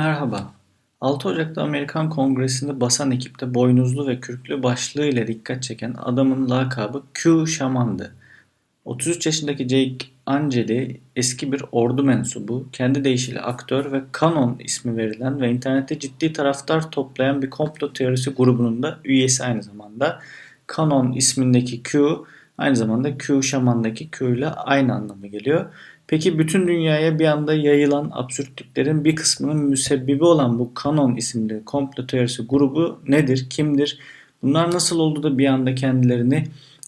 Merhaba. 6 Ocak'ta Amerikan Kongresi'nde basan ekipte boynuzlu ve kürklü başlığı ile dikkat çeken adamın lakabı Q Şaman'dı. 33 yaşındaki Jake Angeli eski bir ordu mensubu, kendi deyişiyle aktör ve Canon ismi verilen ve internette ciddi taraftar toplayan bir komplo teorisi grubunun da üyesi aynı zamanda. Canon ismindeki Q aynı zamanda Q Şaman'daki Q ile aynı anlamı geliyor. Peki bütün dünyaya bir anda yayılan absürtlüklerin bir kısmının müsebbibi olan bu Canon isimli komplo teorisi grubu nedir, kimdir? Bunlar nasıl oldu da bir anda kendilerini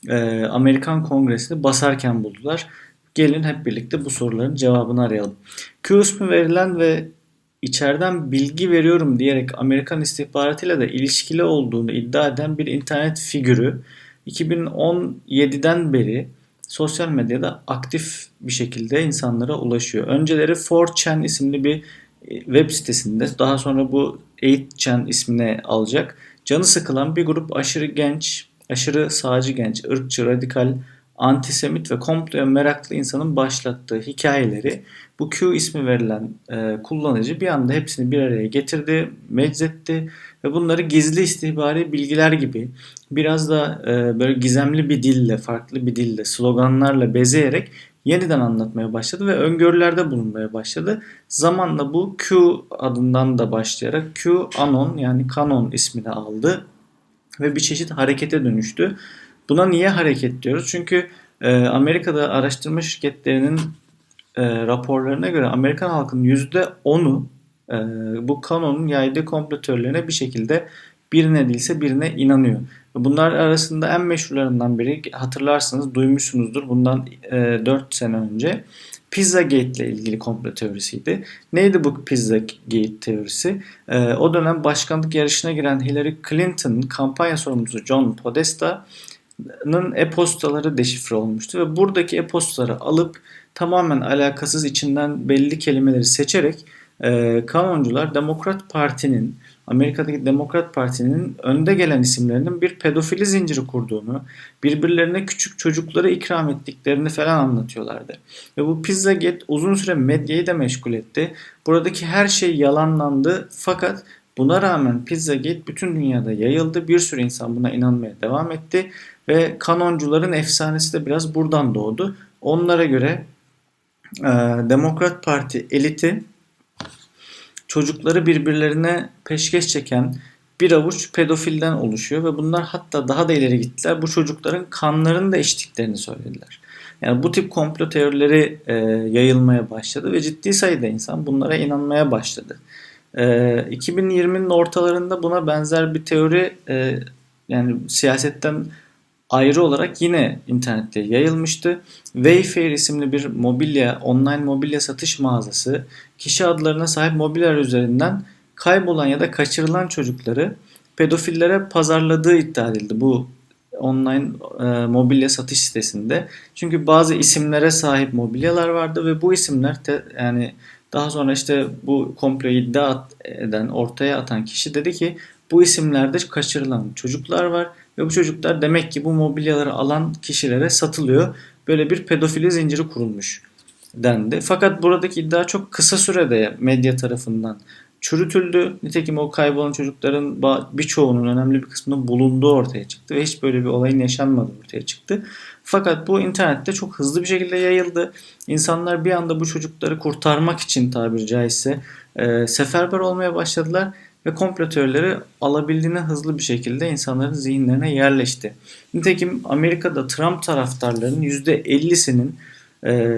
e, Amerikan Kongresi'nde basarken buldular? Gelin hep birlikte bu soruların cevabını arayalım. Q ismi verilen ve içeriden bilgi veriyorum diyerek Amerikan istihbaratıyla da ilişkili olduğunu iddia eden bir internet figürü 2017'den beri sosyal medyada aktif bir şekilde insanlara ulaşıyor. Önceleri 4chan isimli bir e, web sitesinde daha sonra bu 8chan ismine alacak. Canı sıkılan bir grup aşırı genç, aşırı sağcı genç, ırkçı, radikal, antisemit ve komploya meraklı insanın başlattığı hikayeleri bu Q ismi verilen e, kullanıcı bir anda hepsini bir araya getirdi, meczetti ve bunları gizli istihbari bilgiler gibi biraz da e, böyle gizemli bir dille, farklı bir dille, sloganlarla bezeyerek yeniden anlatmaya başladı ve öngörülerde bulunmaya başladı. Zamanla bu Q adından da başlayarak Q Anon yani Canon ismini aldı ve bir çeşit harekete dönüştü. Buna niye hareket diyoruz? Çünkü e, Amerika'da araştırma şirketlerinin e, raporlarına göre Amerikan halkının %10'u e, bu kanonun yaydığı komplo bir şekilde birine değilse birine inanıyor. Bunlar arasında en meşhurlarından biri hatırlarsınız duymuşsunuzdur bundan e, 4 sene önce Pizzagate ile ilgili komplo teorisiydi. Neydi bu Pizzagate teorisi? E, o dönem başkanlık yarışına giren Hillary Clinton'ın kampanya sorumlusu John Podesta'nın e-postaları deşifre olmuştu ve buradaki e-postaları alıp tamamen alakasız içinden belli kelimeleri seçerek e, kanoncular Demokrat Parti'nin Amerika'daki Demokrat Parti'nin önde gelen isimlerinin bir pedofili zinciri kurduğunu, birbirlerine küçük çocukları ikram ettiklerini falan anlatıyorlardı. Ve bu Pizzagate uzun süre medyayı da meşgul etti. Buradaki her şey yalanlandı fakat buna rağmen Pizzagate bütün dünyada yayıldı. Bir sürü insan buna inanmaya devam etti ve kanoncuların efsanesi de biraz buradan doğdu. Onlara göre e, Demokrat Parti eliti çocukları birbirlerine peşkeş çeken bir avuç pedofilden oluşuyor ve bunlar hatta daha da ileri gittiler. Bu çocukların kanlarını da içtiklerini söylediler. Yani bu tip komplo teorileri e, yayılmaya başladı ve ciddi sayıda insan bunlara inanmaya başladı. E, 2020'nin ortalarında buna benzer bir teori e, yani siyasetten ayrı olarak yine internette yayılmıştı. Wayfair isimli bir mobilya, online mobilya satış mağazası kişi adlarına sahip mobilyalar üzerinden kaybolan ya da kaçırılan çocukları pedofillere pazarladığı iddia edildi bu online e, mobilya satış sitesinde. Çünkü bazı isimlere sahip mobilyalar vardı ve bu isimler te, yani daha sonra işte bu komplo iddia eden, ortaya atan kişi dedi ki bu isimlerde kaçırılan çocuklar var ve bu çocuklar demek ki bu mobilyaları alan kişilere satılıyor. Böyle bir pedofili zinciri kurulmuş dendi. Fakat buradaki iddia çok kısa sürede medya tarafından çürütüldü. Nitekim o kaybolan çocukların birçoğunun önemli bir kısmının bulunduğu ortaya çıktı ve hiç böyle bir olayın yaşanmadığı ortaya çıktı. Fakat bu internette çok hızlı bir şekilde yayıldı. İnsanlar bir anda bu çocukları kurtarmak için tabiri caizse e, seferber olmaya başladılar ve komplo teorileri alabildiğine hızlı bir şekilde insanların zihinlerine yerleşti. Nitekim Amerika'da Trump taraftarlarının %50'sinin e,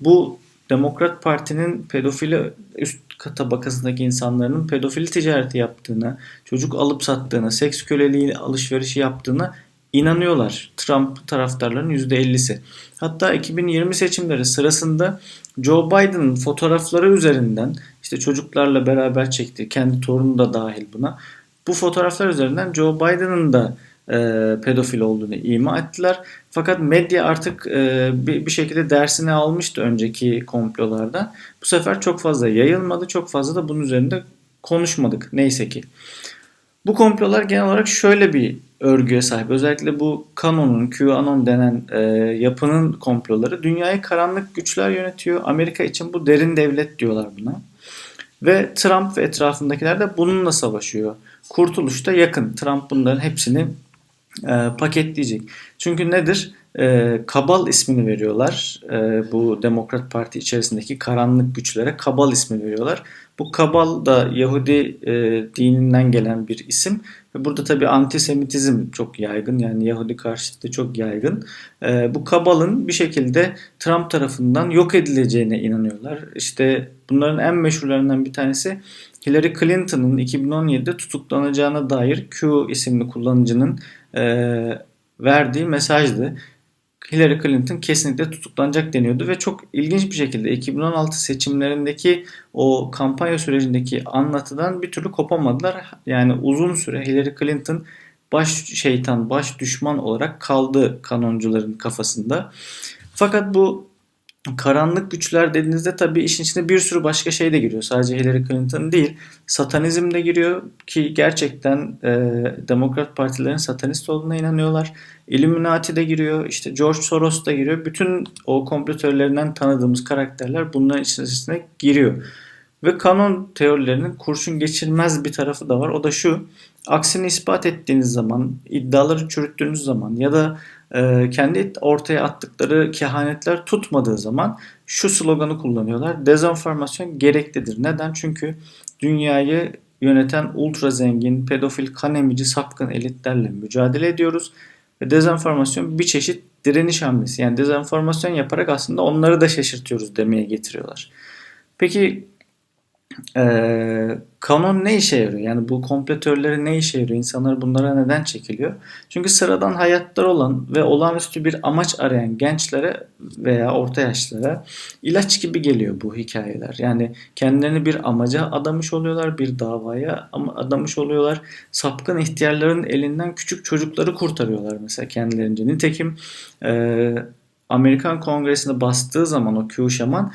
bu Demokrat Parti'nin pedofili üst tabakasındaki insanların pedofili ticareti yaptığını, çocuk alıp sattığını, seks köleliği alışverişi yaptığını inanıyorlar. Trump taraftarlarının %50'si. Hatta 2020 seçimleri sırasında Joe Biden'ın fotoğrafları üzerinden işte çocuklarla beraber çektiği, kendi torunu da dahil buna. Bu fotoğraflar üzerinden Joe Biden'ın da e, pedofil olduğunu ima ettiler. Fakat medya artık e, bir, bir şekilde dersini almıştı önceki komplolardan. Bu sefer çok fazla yayılmadı, çok fazla da bunun üzerinde konuşmadık neyse ki. Bu komplolar genel olarak şöyle bir örgüye sahip. Özellikle bu kanonun, QAnon denen e, yapının komploları dünyayı karanlık güçler yönetiyor. Amerika için bu derin devlet diyorlar buna. Ve Trump ve etrafındakiler de bununla savaşıyor. Kurtuluş da yakın. Trump bunların hepsini e, paketleyecek. Çünkü nedir? E, Kabal ismini veriyorlar. E, bu Demokrat Parti içerisindeki karanlık güçlere Kabal ismi veriyorlar. Bu Kabal da Yahudi e, dininden gelen bir isim. Ve burada tabi antisemitizm çok yaygın. Yani Yahudi karşıtı çok yaygın. E, bu Kabal'ın bir şekilde Trump tarafından yok edileceğine inanıyorlar. İşte bunların en meşhurlarından bir tanesi Hillary Clinton'ın 2017'de tutuklanacağına dair Q isimli kullanıcının e, verdiği mesajdı. Hillary Clinton kesinlikle tutuklanacak deniyordu ve çok ilginç bir şekilde 2016 seçimlerindeki o kampanya sürecindeki anlatıdan bir türlü kopamadılar. Yani uzun süre Hillary Clinton baş şeytan, baş düşman olarak kaldı kanoncuların kafasında. Fakat bu karanlık güçler dediğinizde tabii işin içine bir sürü başka şey de giriyor. Sadece Hillary Clinton değil. Satanizm de giriyor ki gerçekten e, Demokrat Partilerin satanist olduğuna inanıyorlar. Illuminati de giriyor. İşte George Soros da giriyor. Bütün o komplo tanıdığımız karakterler bunların içerisine giriyor. Ve kanon teorilerinin kurşun geçirmez bir tarafı da var. O da şu. Aksini ispat ettiğiniz zaman, iddiaları çürüttüğünüz zaman ya da e, kendi ortaya attıkları kehanetler tutmadığı zaman şu sloganı kullanıyorlar. Dezenformasyon gereklidir. Neden? Çünkü dünyayı yöneten ultra zengin, pedofil, kan emici, sapkın elitlerle mücadele ediyoruz. Ve dezenformasyon bir çeşit direniş hamlesi. Yani dezenformasyon yaparak aslında onları da şaşırtıyoruz demeye getiriyorlar. Peki ee, kanon ne işe yarıyor? Yani bu kompletörleri ne işe yarıyor? İnsanlar bunlara neden çekiliyor? Çünkü sıradan hayatlar olan ve olağanüstü bir amaç arayan gençlere veya orta yaşlara ilaç gibi geliyor bu hikayeler. Yani kendilerini bir amaca adamış oluyorlar, bir davaya adamış oluyorlar. Sapkın ihtiyarların elinden küçük çocukları kurtarıyorlar mesela kendilerince. Nitekim e, Amerikan Kongresi'ne bastığı zaman o Q şaman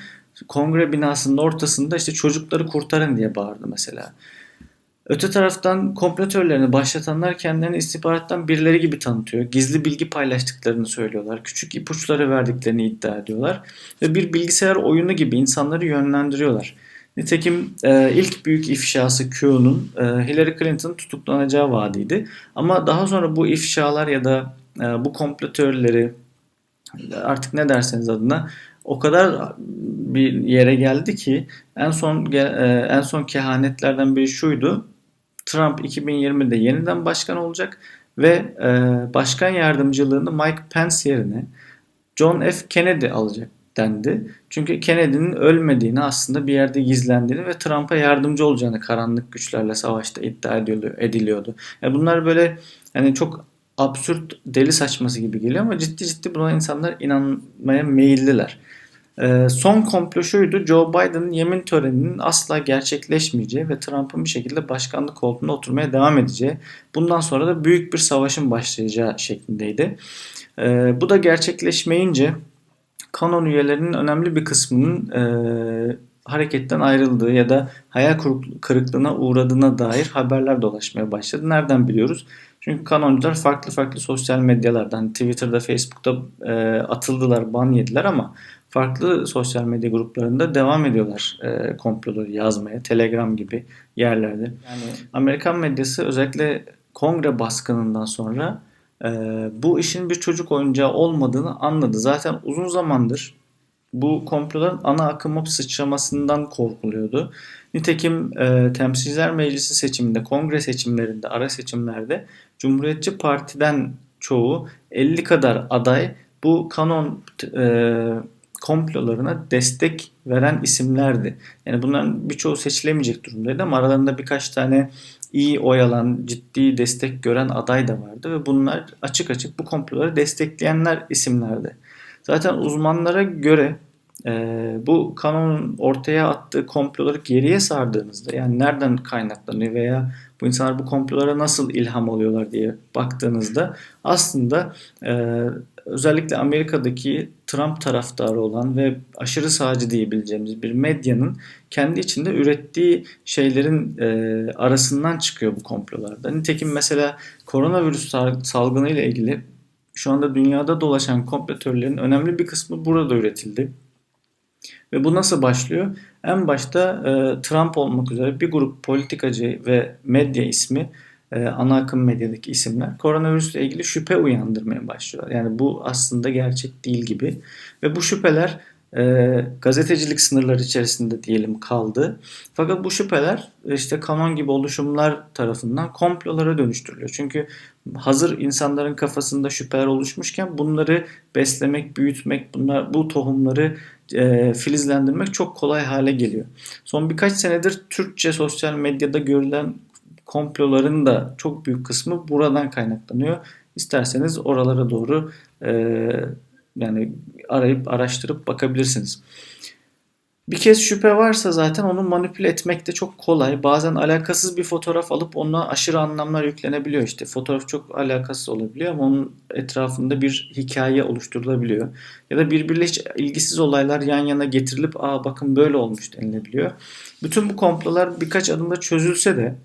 kongre binasının ortasında işte çocukları kurtarın diye bağırdı mesela. Öte taraftan komplo başlatanlar kendilerini istihbarattan birileri gibi tanıtıyor. Gizli bilgi paylaştıklarını söylüyorlar. Küçük ipuçları verdiklerini iddia ediyorlar. Ve bir bilgisayar oyunu gibi insanları yönlendiriyorlar. Nitekim e, ilk büyük ifşası Q'nun e, Hillary Clinton tutuklanacağı vaadiydi. Ama daha sonra bu ifşalar ya da e, bu komplo artık ne derseniz adına o kadar bir yere geldi ki en son e, en son kehanetlerden biri şuydu. Trump 2020'de yeniden başkan olacak ve e, başkan yardımcılığını Mike Pence yerine John F. Kennedy alacak dendi. Çünkü Kennedy'nin ölmediğini aslında bir yerde gizlendiğini ve Trump'a yardımcı olacağını karanlık güçlerle savaşta iddia ediliyordu. Yani bunlar böyle yani çok absürt deli saçması gibi geliyor ama ciddi ciddi buna insanlar inanmaya meyilliler. Ee, son komplo şuydu. Joe Biden'ın yemin töreninin asla gerçekleşmeyeceği ve Trump'ın bir şekilde başkanlık koltuğunda oturmaya devam edeceği. Bundan sonra da büyük bir savaşın başlayacağı şeklindeydi. Ee, bu da gerçekleşmeyince kanon üyelerinin önemli bir kısmının e, hareketten ayrıldığı ya da hayal kırıklığına uğradığına dair haberler dolaşmaya başladı. Nereden biliyoruz? Çünkü kanoncular farklı farklı sosyal medyalardan, Twitter'da, Facebook'ta e, atıldılar, ban yediler ama farklı sosyal medya gruplarında devam ediyorlar e, komploları yazmaya. Telegram gibi yerlerde. Yani Amerikan medyası özellikle kongre baskınından sonra e, bu işin bir çocuk oyuncağı olmadığını anladı. Zaten uzun zamandır bu komploların ana akıma sıçramasından korkuluyordu. Nitekim e, Temsilciler Meclisi seçiminde, kongre seçimlerinde, ara seçimlerde Cumhuriyetçi Parti'den çoğu 50 kadar aday bu kanon e, komplolarına destek veren isimlerdi. Yani bunların birçoğu seçilemeyecek durumdaydı ama aralarında birkaç tane iyi oy alan, ciddi destek gören aday da vardı ve bunlar açık açık bu komploları destekleyenler isimlerdi. Zaten uzmanlara göre e, bu kanonun ortaya attığı komploları geriye sardığınızda yani nereden kaynaklanıyor veya bu insanlar bu komplolara nasıl ilham alıyorlar diye baktığınızda aslında e, özellikle Amerika'daki Trump taraftarı olan ve aşırı sağcı diyebileceğimiz bir medyanın kendi içinde ürettiği şeylerin e, arasından çıkıyor bu komplolarda. Nitekim mesela koronavirüs salgını ile ilgili şu anda dünyada dolaşan komplo önemli bir kısmı burada üretildi. Ve bu nasıl başlıyor? En başta e, Trump olmak üzere bir grup politikacı ve medya ismi e, ana akım medyadaki isimler koronavirüsle ilgili şüphe uyandırmaya başlıyorlar. Yani bu aslında gerçek değil gibi. Ve bu şüpheler e, gazetecilik sınırları içerisinde diyelim kaldı. Fakat bu şüpheler işte kanon gibi oluşumlar tarafından komplolara dönüştürülüyor. Çünkü hazır insanların kafasında şüpheler oluşmuşken bunları beslemek, büyütmek, bunlar bu tohumları e, filizlendirmek çok kolay hale geliyor. Son birkaç senedir Türkçe sosyal medyada görülen komploların da çok büyük kısmı buradan kaynaklanıyor. İsterseniz oralara doğru e, yani arayıp araştırıp bakabilirsiniz. Bir kez şüphe varsa zaten onu manipüle etmek de çok kolay. Bazen alakasız bir fotoğraf alıp ona aşırı anlamlar yüklenebiliyor. İşte fotoğraf çok alakasız olabiliyor ama onun etrafında bir hikaye oluşturulabiliyor. Ya da birbiriyle hiç ilgisiz olaylar yan yana getirilip aa bakın böyle olmuş denilebiliyor. Bütün bu komplolar birkaç adımda çözülse de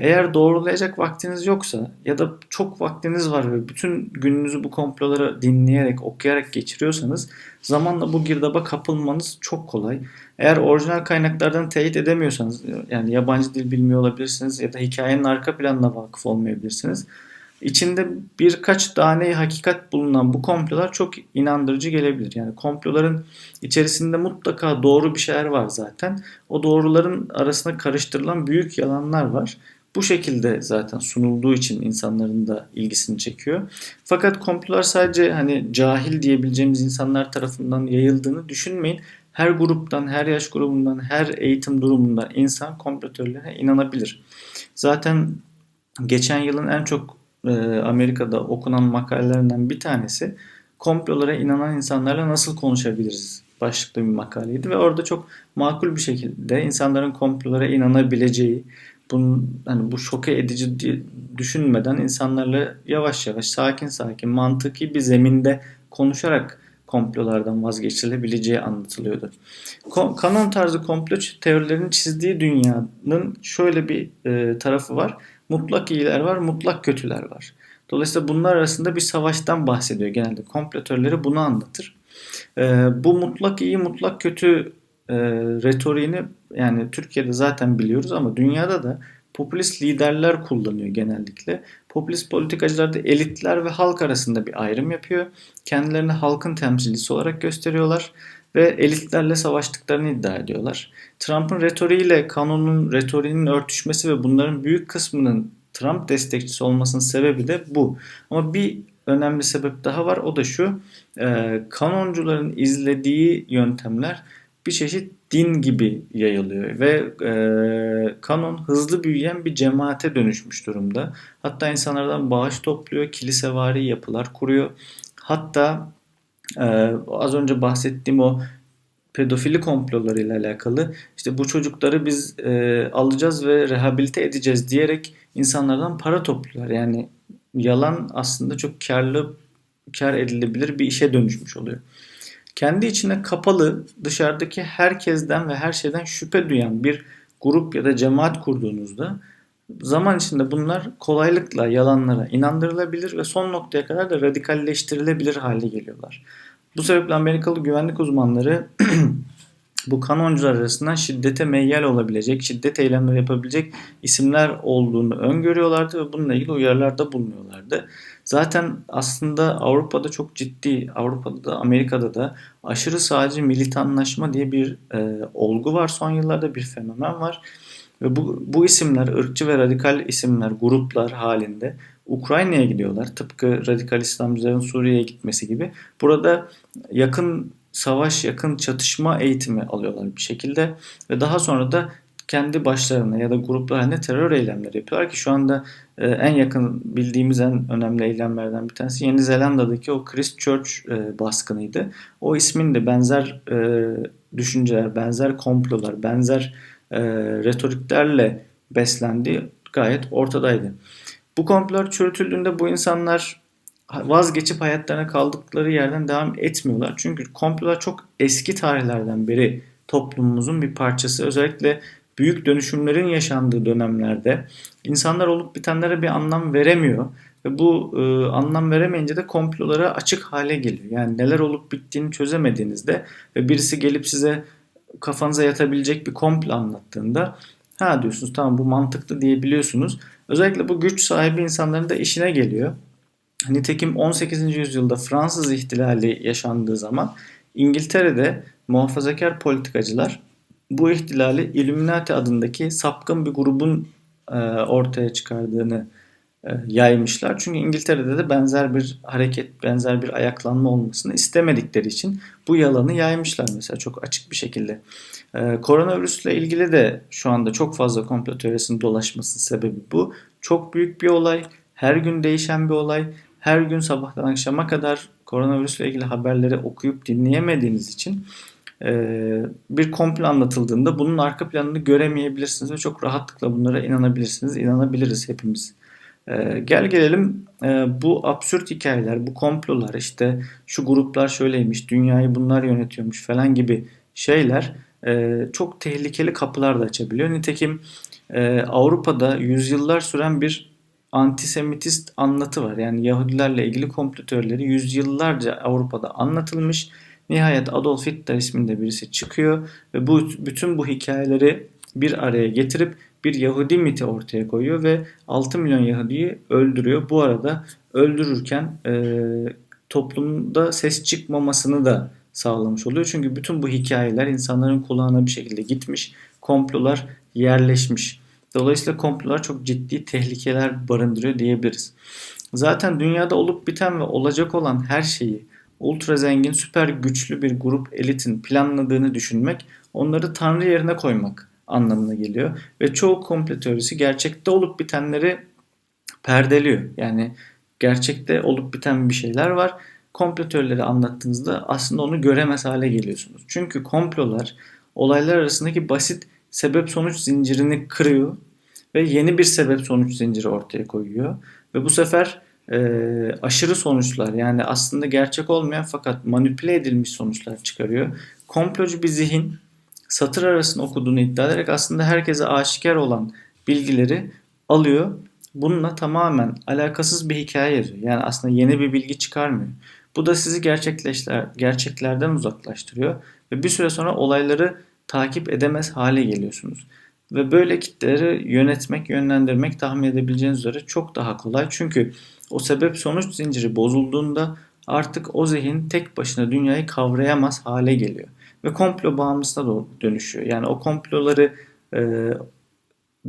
eğer doğrulayacak vaktiniz yoksa ya da çok vaktiniz var ve bütün gününüzü bu komploları dinleyerek, okuyarak geçiriyorsanız zamanla bu girdaba kapılmanız çok kolay. Eğer orijinal kaynaklardan teyit edemiyorsanız yani yabancı dil bilmiyor olabilirsiniz ya da hikayenin arka planına vakıf olmayabilirsiniz. İçinde birkaç tane hakikat bulunan bu komplolar çok inandırıcı gelebilir. Yani komploların içerisinde mutlaka doğru bir şeyler var zaten. O doğruların arasına karıştırılan büyük yalanlar var. Bu şekilde zaten sunulduğu için insanların da ilgisini çekiyor. Fakat komplolar sadece hani cahil diyebileceğimiz insanlar tarafından yayıldığını düşünmeyin. Her gruptan, her yaş grubundan, her eğitim durumundan insan kompletörlere inanabilir. Zaten geçen yılın en çok Amerika'da okunan makalelerinden bir tanesi komplolara inanan insanlarla nasıl konuşabiliriz başlıklı bir makaleydi ve orada çok makul bir şekilde insanların komplolara inanabileceği, bunun hani bu şoke edici düşünmeden insanlarla yavaş yavaş sakin sakin mantıki bir zeminde konuşarak komplolardan vazgeçilebileceği anlatılıyordu. Kanon tarzı komplo teorilerinin çizdiği dünyanın şöyle bir e, tarafı var mutlak iyiler var, mutlak kötüler var. Dolayısıyla bunlar arasında bir savaştan bahsediyor genelde. Kompletörleri bunu anlatır. Ee, bu mutlak iyi, mutlak kötü e, retoriğini yani Türkiye'de zaten biliyoruz ama dünyada da popülist liderler kullanıyor genellikle. Popülist politikacılar da elitler ve halk arasında bir ayrım yapıyor. Kendilerini halkın temsilcisi olarak gösteriyorlar ve elitlerle savaştıklarını iddia ediyorlar. Trump'ın retoriğiyle kanunun retoriğinin örtüşmesi ve bunların büyük kısmının Trump destekçisi olmasının sebebi de bu. Ama bir önemli sebep daha var o da şu. E, kanoncuların izlediği yöntemler bir çeşit din gibi yayılıyor ve e, kanon hızlı büyüyen bir cemaate dönüşmüş durumda. Hatta insanlardan bağış topluyor, kilisevari yapılar kuruyor. Hatta e, az önce bahsettiğim o pedofili komplolarıyla alakalı işte bu çocukları biz e, alacağız ve rehabilite edeceğiz diyerek insanlardan para topluyorlar. Yani yalan aslında çok karlı kar edilebilir bir işe dönüşmüş oluyor. Kendi içine kapalı, dışarıdaki herkesten ve her şeyden şüphe duyan bir grup ya da cemaat kurduğunuzda zaman içinde bunlar kolaylıkla yalanlara inandırılabilir ve son noktaya kadar da radikalleştirilebilir hale geliyorlar. Bu sebeple Amerikalı güvenlik uzmanları bu kanoncular arasından şiddete meyyal olabilecek, şiddet eylemleri yapabilecek isimler olduğunu öngörüyorlardı ve bununla ilgili uyarılarda bulunuyorlardı. Zaten aslında Avrupa'da çok ciddi, Avrupa'da da Amerika'da da aşırı sağcı militanlaşma diye bir e, olgu var son yıllarda bir fenomen var. Ve bu, bu isimler ırkçı ve radikal isimler, gruplar halinde Ukrayna'ya gidiyorlar. Tıpkı radikal İslamcıların Suriye'ye gitmesi gibi. Burada yakın savaş, yakın çatışma eğitimi alıyorlar bir şekilde ve daha sonra da kendi başlarına ya da gruplar halinde terör eylemleri yapıyorlar ki şu anda e, en yakın bildiğimiz en önemli eylemlerden bir tanesi Yeni Zelanda'daki o Christchurch e, baskınıydı. O ismin de benzer e, düşünceler, benzer komplolar, benzer e, retoriklerle beslendiği gayet ortadaydı. Bu komplolar çürütüldüğünde bu insanlar vazgeçip hayatlarına kaldıkları yerden devam etmiyorlar. Çünkü komplolar çok eski tarihlerden beri toplumumuzun bir parçası. Özellikle büyük dönüşümlerin yaşandığı dönemlerde insanlar olup bitenlere bir anlam veremiyor ve bu e, anlam veremeyince de komplolara açık hale geliyor. Yani neler olup bittiğini çözemediğinizde ve birisi gelip size kafanıza yatabilecek bir komplo anlattığında ha diyorsunuz tamam bu mantıklı diyebiliyorsunuz. Özellikle bu güç sahibi insanların da işine geliyor. Nitekim 18. yüzyılda Fransız ihtilali yaşandığı zaman İngiltere'de muhafazakar politikacılar bu ihtilali Illuminati adındaki sapkın bir grubun e, ortaya çıkardığını e, yaymışlar. Çünkü İngiltere'de de benzer bir hareket, benzer bir ayaklanma olmasını istemedikleri için bu yalanı yaymışlar mesela çok açık bir şekilde. E, koronavirüsle ilgili de şu anda çok fazla komplo teorisinin dolaşmasının sebebi bu. Çok büyük bir olay, her gün değişen bir olay. Her gün sabahtan akşama kadar koronavirüsle ilgili haberleri okuyup dinleyemediğiniz için bir komplo anlatıldığında bunun arka planını göremeyebilirsiniz ve çok rahatlıkla bunlara inanabilirsiniz. İnanabiliriz hepimiz. Gel gelelim bu absürt hikayeler, bu komplolar işte şu gruplar şöyleymiş, dünyayı bunlar yönetiyormuş falan gibi şeyler çok tehlikeli kapılar da açabiliyor. Nitekim Avrupa'da yüzyıllar süren bir antisemitist anlatı var. Yani Yahudilerle ilgili komplo teorileri yüzyıllarca Avrupa'da anlatılmış Nihayet Adolf Hitler isminde birisi çıkıyor ve bu bütün bu hikayeleri bir araya getirip bir Yahudi miti ortaya koyuyor ve 6 milyon Yahudi'yi öldürüyor. Bu arada öldürürken e, toplumda ses çıkmamasını da sağlamış oluyor. Çünkü bütün bu hikayeler insanların kulağına bir şekilde gitmiş, komplolar yerleşmiş. Dolayısıyla komplolar çok ciddi tehlikeler barındırıyor diyebiliriz. Zaten dünyada olup biten ve olacak olan her şeyi ultra zengin, süper güçlü bir grup elitin planladığını düşünmek onları tanrı yerine koymak anlamına geliyor. Ve çoğu komple teorisi gerçekte olup bitenleri perdeliyor. Yani gerçekte olup biten bir şeyler var. Komplo teorileri anlattığınızda aslında onu göremez hale geliyorsunuz. Çünkü komplolar olaylar arasındaki basit sebep sonuç zincirini kırıyor ve yeni bir sebep sonuç zinciri ortaya koyuyor. Ve bu sefer e, aşırı sonuçlar yani aslında gerçek olmayan fakat manipüle edilmiş sonuçlar çıkarıyor. Komplocu bir zihin satır arasında okuduğunu iddia ederek aslında herkese aşikar olan bilgileri alıyor. Bununla tamamen alakasız bir hikaye yazıyor. Yani aslında yeni bir bilgi çıkarmıyor. Bu da sizi gerçekleşler, gerçeklerden uzaklaştırıyor ve bir süre sonra olayları takip edemez hale geliyorsunuz. Ve böyle kitleleri yönetmek, yönlendirmek tahmin edebileceğiniz üzere çok daha kolay. Çünkü o sebep sonuç zinciri bozulduğunda artık o zihin tek başına dünyayı kavrayamaz hale geliyor. Ve komplo bağımlısına dönüşüyor. Yani o komploları e,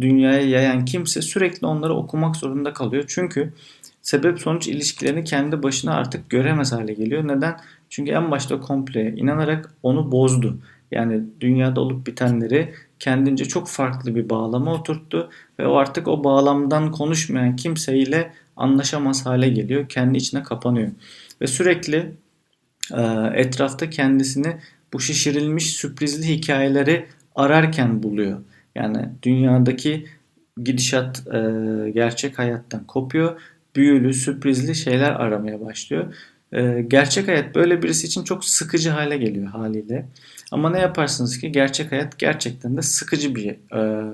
dünyaya yayan kimse sürekli onları okumak zorunda kalıyor. Çünkü sebep sonuç ilişkilerini kendi başına artık göremez hale geliyor. Neden? Çünkü en başta komploya inanarak onu bozdu. Yani dünyada olup bitenleri kendince çok farklı bir bağlama oturttu ve o artık o bağlamdan konuşmayan kimseyle anlaşamaz hale geliyor. Kendi içine kapanıyor. Ve sürekli e, etrafta kendisini bu şişirilmiş sürprizli hikayeleri ararken buluyor. Yani dünyadaki gidişat e, gerçek hayattan kopuyor. Büyülü, sürprizli şeyler aramaya başlıyor. E, gerçek hayat böyle birisi için çok sıkıcı hale geliyor haliyle. Ama ne yaparsınız ki gerçek hayat gerçekten de sıkıcı bir e,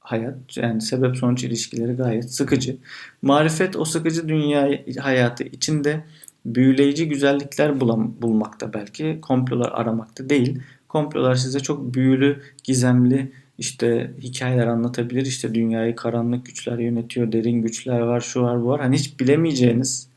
hayat. Yani sebep sonuç ilişkileri gayet sıkıcı. Marifet o sıkıcı dünya hayatı içinde büyüleyici güzellikler bulam, bulmakta belki. Komplolar aramakta değil. Komplolar size çok büyülü, gizemli işte hikayeler anlatabilir. İşte dünyayı karanlık güçler yönetiyor, derin güçler var, şu var, bu var. Hani hiç bilemeyeceğiniz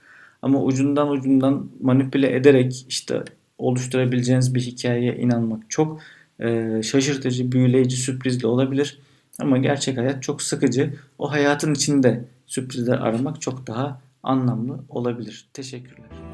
ama ucundan ucundan manipüle ederek işte oluşturabileceğiniz bir hikayeye inanmak çok e, şaşırtıcı, büyüleyici, sürprizli olabilir. Ama gerçek hayat çok sıkıcı. O hayatın içinde sürprizler aramak çok daha anlamlı olabilir. Teşekkürler.